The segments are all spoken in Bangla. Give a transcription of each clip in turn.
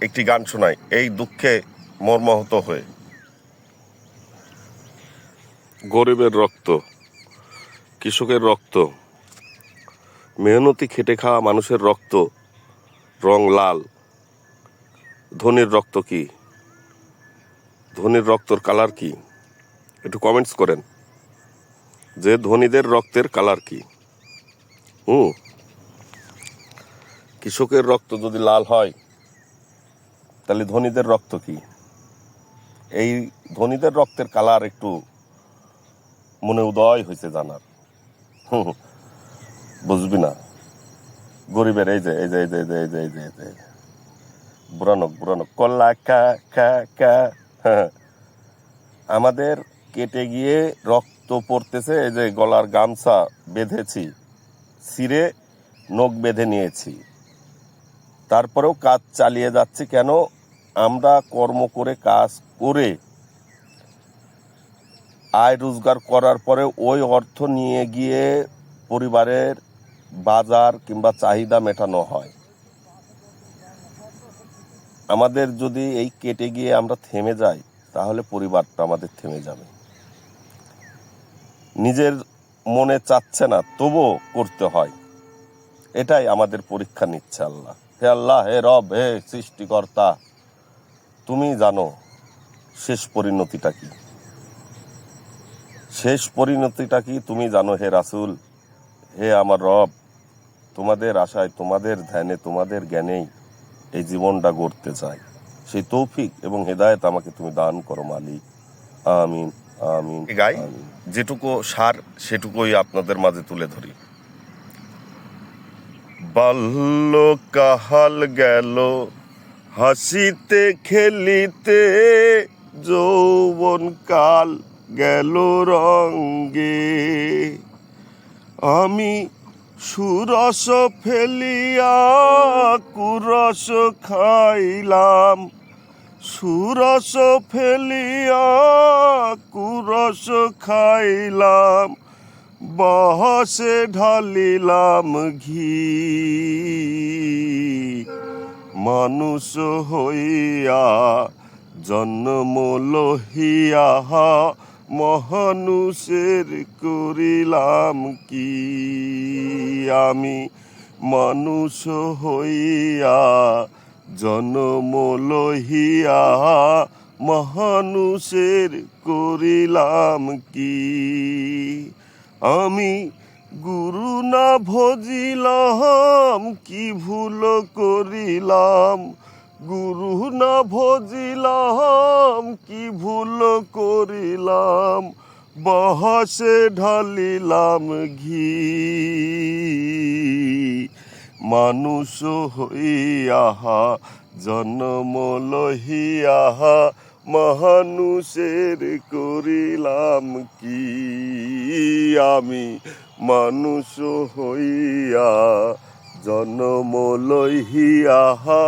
একটি গান শোনাই, এই দুঃখে মর্মাহত হয়ে। গরিবের রক্ত, কৃষকের রক্ত, মেহনতি খেটে খাওয়া মানুষের রক্ত, রং লাল, ধনির রক্ত কি? ধনির রক্তর কালার কি? একটু কমেন্টস করেন। যে ধনীদের রক্তের কালার কি? হুম। কৃষকের রক্ত যদি লাল হয় তাহলে ধনীদের রক্ত কি? এই ধনীদের রক্তের কালার একটু মনে উদয় হয়েছে জানার। বুঝবি না? গরিবের এই যে এই যে এই যে এই যে এই যে এই যে এই যে। বুড়ানক বুড়ানক। কল্লা, কা কা কা। হ্যাঁ। আমাদের কেটে গিয়ে রক্ত পড়তেছে, এই যে গলার গামছা বেঁধেছি সিরে নখ বেঁধে নিয়েছি। তারপরেও কাজ চালিয়ে যাচ্ছি কেন? আমরা কর্ম করে কাজ করে আয় রোজগার করার পরে ওই অর্থ নিয়ে গিয়ে পরিবারের বাজার কিংবা চাহিদা মেটানো হয়। আমাদের যদি এই কেটে গিয়ে আমরা থেমে যাই, তাহলে পরিবারটা আমাদের থেমে যাবে। নিজের মনে চাচ্ছে না, তবুও করতে হয়। এটাই আমাদের পরীক্ষা নিচ্ছে আল্লাহ। হে আল্লাহ, হে রব, হে সৃষ্টিকর্তা তুমি জানো শেষ পরিণতিটা কি? শেষ পরিণতিটা কি তুমি জানো হে রাসুল? হে আমার রব তোমাদের আশায় তোমাদের ধ্যানে তোমাদের জ্ঞানেই এই জীবনটা গড়তে চাই। সেই তৌফিক এবং হেদায়েত আমাকে তুমি দান করো মালিক। আমিন আমিন গাই যেটুকু সার সেটুকুই আপনাদের মাঝে তুলে ধরি। বাল্য কাহাল গেল হাসিতে খেলিতে যৌবন কাল গেল রঙ্গে আমি সুরস ফেলিয়া কুরস খাইলাম। সুরস ফেলিয়া কুরস খাইলাম। বহসে ঢালিলাম ঘি। মানুষ হইয়া জন্ম লহিয়া মহানুষের করিলাম কি? আমি মানুষ হইয়া জন্ম লহিয়া মহানুষের করিলাম কি? আমি গুরু না ভজিলাম, কি ভুল করিলাম? গুরু না ভজিলাম, কি ভুল করিলাম? বহসে ঢালিলাম ঘি। মানুষ হইয়াহা, জন্ম লহিয়াহা মহানুষের করিলাম কি? আমি মানুষ হইয়া জন্ম লহিয়াহা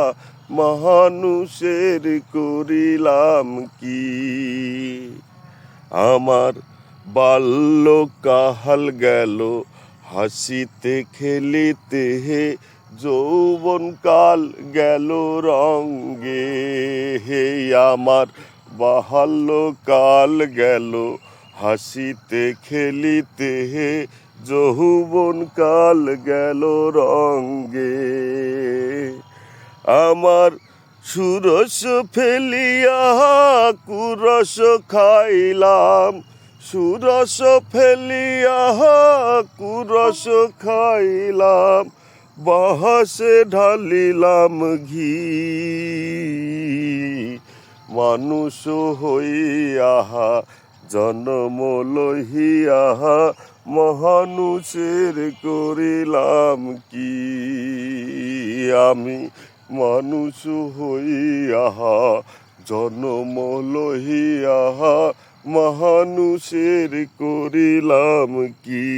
মহানুষের করিলাম কি? আমার বাল্য কাহাল গেল, হাসিতে খেলিতে হে যৌবন কাল গেল রঙ্গে হে, আমার বাহাল্য কাল গেল, হাসিতে খেলিতে হে যৌবন কাল গেল রঙ্গে। আমার সুরস ফেলিয়া কুরস খাইলাম, সুরস ফেলিয়া কুরস খাইলাম বাহাসে ঢালিলাম ঘি। মানুষ হইয়াহা, জন্ম লহিয়াহা, মহানুষের করিলাম কি? আমি মানুষ হইয়াহা, জন্ম লহিয়াহা, মহানুষের করিলাম কি?